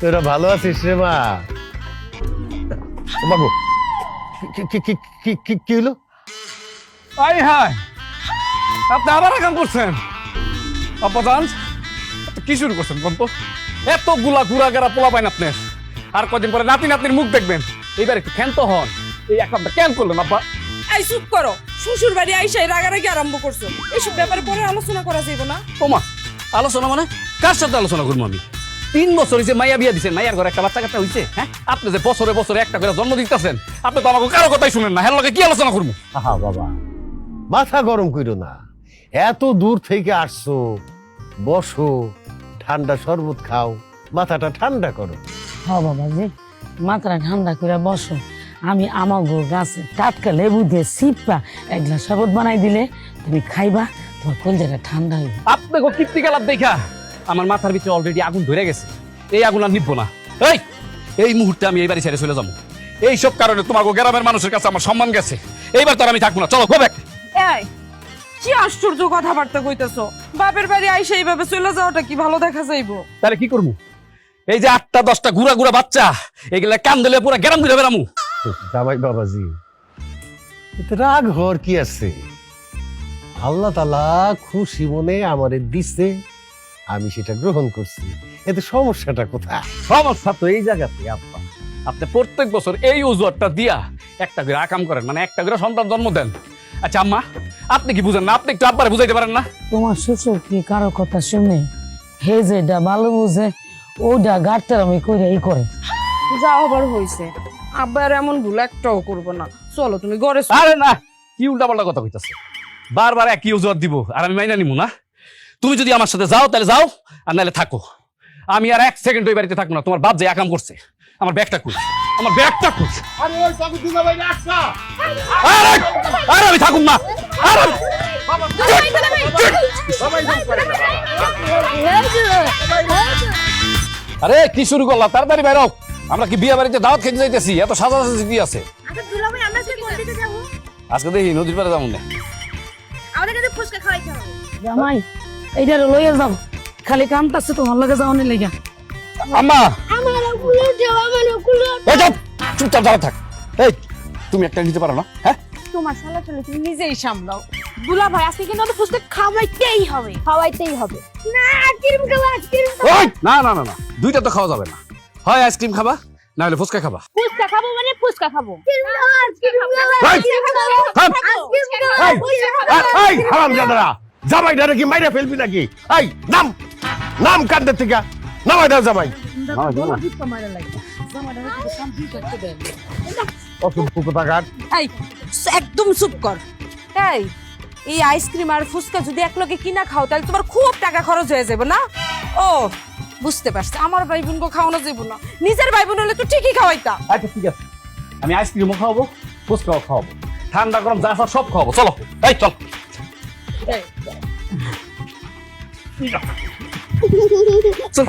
তোরা ভালো আছিস রে মা। বাবু কি- কি- কি- কি- কি- কি হলো? আই হাই আপনি আবার কাম করছেন? অপদান কি শুরু করছেন এতগুলা ঘুরা গেরা পোলা পাইন আপনি। আর কদিন পরে নাতি নাতির মুখ দেখবেন। এইবার একটু ক্ষান্ত হন। এই এক কামটা কেন করলেন আব্বা এই চুপ করো। শ্বশুর বাড়ি আইসাই রাগারাগি আরম্ভ করছ। এইসব ব্যাপারে পরে আলোচনা করা যাইব না। ওমা আলোচনা মানে? কার সাথে আলোচনা করব আমি? তিন বছর হয়েছে মাইয়া বিয়া দিচ্ছেন মাইয়ার ঘরে একটা বাচ্চা কাচ্চা হয়েছে হ্যাঁ? আপনি যে বছরে বছরে একটা করে জন্ম দিতেছেন আপনি তো আমাকে কারও কথাই শুনেন না। হ্যাঁ লোকে কি আলোচনা করব? আহা বাবা মাথা গরম কইরো না। এত দূর থেকে আসছো বসো ঠান্ডা শরবত খাও মাথাটা ঠান্ডা করো। হ বাবা জি মাথাটা ঠান্ডা করে বসো। আমি আমাগো গাছে টাটকা লেবু দিয়ে সিপা এক গ্লাস শরবত বানাই দিলে তুমি খাইবা তোমার কলজাটা ঠান্ডা হইবে। আপনি গো কীর্তি দেখা। আমার মাথার ভিতরে অলরেডি আগুন ধরে গেছে। এই আগুন আর নিবো না। এই এই মুহূর্তে আমি এই বাড়ি ছেড়ে চলে যাব। এই সব কারণে তোমাকে গ্রামের মানুষের কাছে আমার সম্মান গেছে। এইবার তার আমি থাকব না। চলো গোবেক এই কি আশ্চর্য কথাবার্তা কইতেছো? বাপের বাড়ি আইসা এইভাবে চলে যাওয়াটা কি ভালো দেখা যাইবো? তাহলে কি করব? এই যে আটটা দশটা গুড়া গুড়া বাচ্চা এগুলা কান দিলে পুরো গ্রাম দিলে বেরামু জামাই বাবাজি এতে রাগ হওয়ার কি আছে? আল্লাহ তালা খুশি মনে আমারে দিছে। আমি সেটা গ্রহণ করছি। এতে সমস্যাটা কোথায়? সমস্যা তো এই জায়গাতে আব্বা। আপনি প্রত্যেক বছর এই উজুয়ারটা দিয়া একটা করে আকাম করেন মানে একটা করে সন্তান জন্ম দেন। আচ্ছা আম্মা আপনি কি বুঝেন না? আপনি একটু আব্বারে বুঝাইতে পারেন না? তোমার শ্বশুর কি কারও কথা শুনে? হে যেটা ভালো বুঝে ওটা গাড়তে আমি কইরা ই করে। যা আবার হইছে। আব্বার এমন ভুল একটাও করব না। চলো তুমি ঘরে চলো। আরে না কি উল্টা পাল্টা কথা কইতাছে? বারবার একই অজুহাত দিব আর আমি মাইনা নিমু না? তুমি যদি আমার সাথে যাও তাহলে যাও আর নাহলে থাকো আমি আর এক সেকেন্ড ওই বাড়িতে থাকব না তোমার বাপ যে একাম করছে আমার ব্যাগটা খুঁজ আমার ব্যাগটা খুঁজ আরে আরে আমি থাকুম না আরে কি শুরু করলা তাড়াতাড়ি বাইরও আমরা কি বিয়ে বাড়িতে দাওয়াত খেতে যাইতেছি এত সাজা সাজি কি আছে আচ্ছা আজকে দেখি নদীর পাড়ে যাব না আমাদের কাছে ফুচকা খাওয়াইতে হবে জামাই এইটা লইয়া যাও। খালি কামটাছে তোমার লগে যাওয়ানি লেগা। আম্মা! আমার কুলো দেও আমার কুলো এই চুপ চুপচাপ দাঁড়া থাক। এই তুমি একটা নিতে পারো না হ্যাঁ? তোমার সালা চলে তুমি নিজেই সামলাও। দুলা ভাই আজকে কিন্তু আমাদের ফুচকা খাওয়াইতেই হবে। খাওয়াইতেই হবে। না আইসক্রিম খাব আইসক্রিম ওই না না না না দুইটা তো খাওয়া যাবে না। হয় আইসক্রিম খাবা না হলে ফুচকা খাবা। ফুচকা খাব মানে ফুচকা খাব। আইসক্রিম খাব। আইসক্রিম খাব। ফুচকা খাব হারাম জাদারা জামাই ডারে কি মাইরা ফেলবি নাকি? এই নাম নাম কান্দে থেকে? নামাই দাও জামাই একদম চুপ কর। এই এই আইসক্রিম আর ফুচকা যদি এক লগে কিনা খাও তাহলে তোমার খুব টাকা খরচ হয়ে যাবে না? ও বুঝতে পারছি। আমার ভাই বোনকে খাওয়ানো যাব না। নিজের ভাই বোন হলে তো ঠিকই খাওয়াইতা। আচ্ছা ঠিক আছে। আমি আইসক্রিমও খাওয়াবো ফুচকাও খাওয়াবো। ঠান্ডা গরম যা সব খাওয়াবো। চলো এই চল। চল